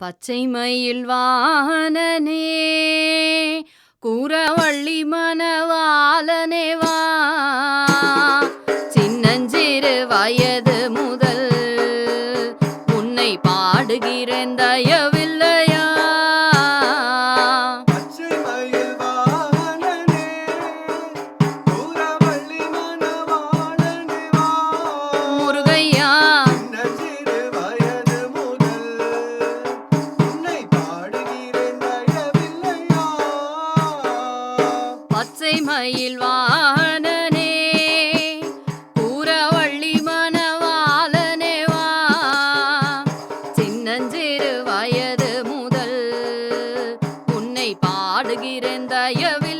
பச்சை மயில் வானனே கூறவள்ளி மணவாளனே வா. சின்னஞ்சிறு வயது முதல் உன்னை பாடுகிறேன் தயவில்லையா இசை மயில்வானனே கூறவள்ளி மனவாளனே வா. சின்னஞ்சிறு வயது முதல் உன்னை பாடுகிறேன் தயவில்